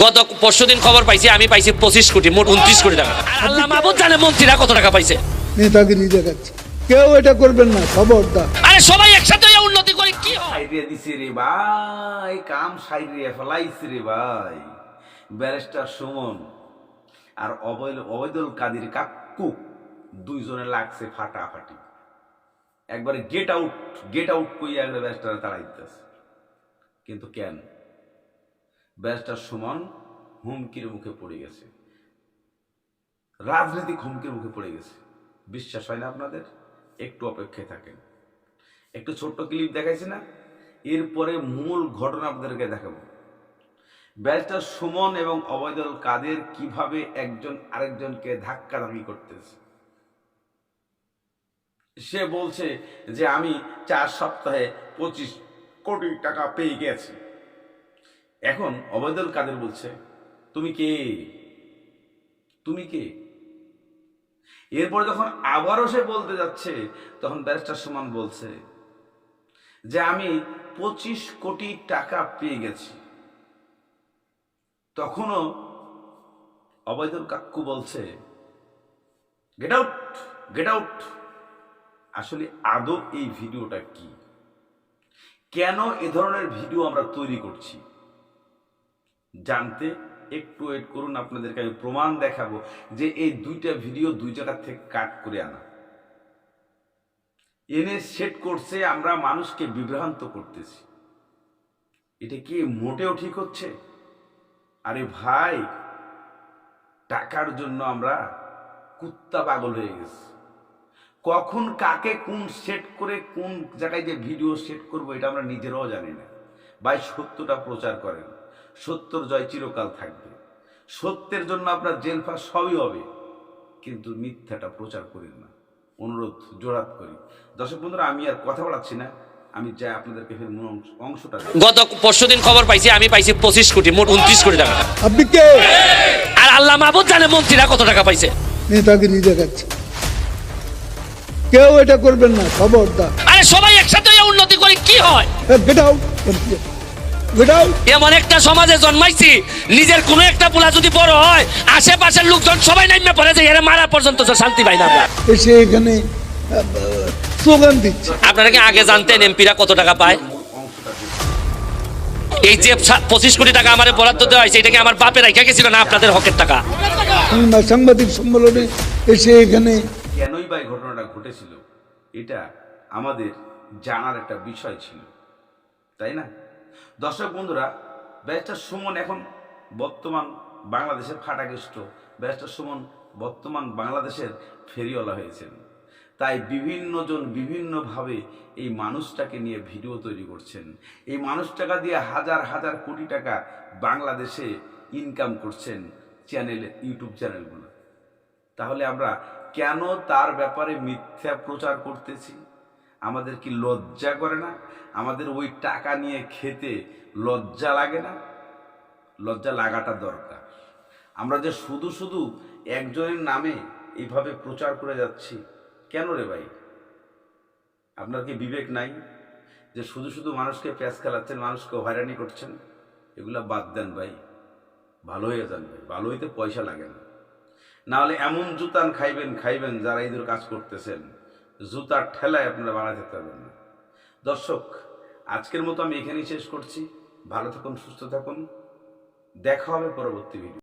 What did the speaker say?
গত পরশু দিন খবর পাইছি আমি পাইছি পঁচিশ কোটি মোট উনত্রিশ কোটি টাকা। আল্লাহ মাহবুদ জানে মন্ত্রীরা কত টাকা পাইছে। নেতাগিরি দেখাচ্ছে কেউ এটা করবেন না খবরদার। আরে সবাই একসাথে উন্নতি করে কি হয়? সাইরিয়া দিছে রে ভাই কাম সাইরিয়া ফেলাইছে রে ভাই। ব্যারিস্টার সুমন আর অবৈল অবৈদুল কাদির কাকু দুইজনে লাগছে ফাটাফাটি। একবারে গেট আউট গেট আউট কইয়া একবারে ব্যারিস্টার তাড়াই দিতেছে কিন্তু কেন? ব্যারিস্টার সুমন হুমকির মুখে পড়ে গেছে। রাজনৈতিক হুমকির মুখে পড়ে গেছে। বিশ্বাস হয় না আপনাদের? একটু অপেক্ষায় থাকেন। একটু ছোট্ট ক্লিপ দেখাইছি না? এরপরে মূল ঘটনা আপনাদেরকে দেখাবো। ব্যারিস্টার সুমন এবং অবৈদুল কাদের কীভাবে একজন আরেকজনকে ধাক্কাধাক্কি করতেছে? সে বলছে যে, আমি চার সপ্তাহে পঁচিশ কোটি টাকা পেয়ে গেছি। এখন অবৈদুল কাদের বলছে? তুমি কে? তুমি কে? এরপরে যখন আবারও সে বলতে যাচ্ছে, তখন ব্যারিস্টার সুমন বলছে যে, আমি পঁচিশ কোটি টাকা পেয়ে গেছি। তখনও অবৈধুল কাক্কু বলছে গেট আউট গেট আউট আসলে আদৌ এই ভিডিওটা কি? কেন এ ধরনের ভিডিও আমরা তৈরি করছি? জানতে একটু ওয়েট করুন, আপনাদেরকে আমি প্রমাণ দেখাবো যে এই দুইটা ভিডিও দুই জায়গার থেকে কাট করে আনা। এনে সেট করছে, আমরা মানুষকে বিভ্রান্ত করতেছি। এটা কি মোটেও ঠিক হচ্ছে? আরে ভাই, টাকার জন্য আমরা কুত্তা পাগল হয়ে গেছি। কখন কাকে কোন সেট করে কোন জায়গায় যে ভিডিও সেট করব, এটা আমরা নিজেরাও জানি না। ভাই, সত্যটা প্রচার করেন। সত্যর জয় চিরকাল থাকবে। সত্যের জন্য আপনার জেল ফাঁস সবই হবে। কিন্তু মিথ্যাটা প্রচার করেন না। অনুরোধ জোরাত করি। দর্শক বন্ধুরা আমি আর কথা বলাচ্ছি না। আমি যাই আপনাদেরকে ফের মূল অংশটা গত পরশু দিন খবর পাইছি আমি পাইছি পঁচিশ কোটি মোট উনত্রিশ কোটি টাকা। আপনি কে? আর আল্লাহ মাহবুদ জানে মন্ত্রীরা কত টাকা পাইছে। নেতাগিরি দেখাচ্ছে কেউ এটা করবেন না খবরদার। আরে সবাই একসাথে উন্নতি করে কি হয়? গেট আউট এমন একটা সমাজে জন্মাইছি নিজের কোনো একটা পোলা যদি বড় হয় আশেপাশের লোকজন সবাই নাইমে পড়ে যে এরা মারা পর্যন্ত শান্তি পাই না এসে এখানে স্লোগান দিচ্ছে। আপনারা কি আগে জানতেন এমপিরা কত টাকা পায়? এই যে পঁচিশ কোটি টাকা আমার বরাদ্দ দেওয়া হয়েছে এটা কি আমার বাপের রাখা গেছিল না আপনাদের হকের টাকা? সাংবাদিক সম্মেলনে এসে এখানে কেনই বা ঘটনাটা ঘটেছিল এটা আমাদের জানার একটা বিষয় ছিল তাই না? দর্শক বন্ধুরা, ব্যারিস্টার সুমন এখন বর্তমান বাংলাদেশের ফাটাকেষ্ট। ব্যারিস্টার সুমন বর্তমান বাংলাদেশের ফেরিওয়ালা হয়েছেন। তাই বিভিন্নজন বিভিন্নভাবে এই মানুষটাকে নিয়ে ভিডিও তৈরি করছেন। এই মানুষটাকা দিয়ে হাজার হাজার কোটি টাকা বাংলাদেশে ইনকাম করছেন চ্যানেলে, ইউটিউব চ্যানেলগুলো। তাহলে আমরা কেন তার ব্যাপারে মিথ্যা প্রচার করতেছি? আমাদের কি লজ্জা করে না? আমাদের ওই টাকা নিয়ে খেতে লজ্জা লাগে না? লজ্জা লাগাটা দরকার। আমরা যে শুধু শুধু একজনের নামে এইভাবে প্রচার করে যাচ্ছি, কেন রে ভাই? আপনার কি বিবেক নাই যে শুধু শুধু মানুষকে প্যাঁচ খেলাচ্ছেন, মানুষকে হয়রানি করছেন? এগুলা বাদ দেন ভাই। ভালো হয়ে যান ভাই। ভালো হইতে পয়সা লাগে না। না হলে এমন জুতান খাইবেন খাইবেন যারা ইঁদুর কাজ করতেছেন। জুতার ঠেলায় আপনারা বানাতে পারবেন না। দর্শক, আজকের মতো আমি এখানেই শেষ করছি। ভালো থাকুন, সুস্থ থাকুন। দেখা হবে পরবর্তী ভিডিও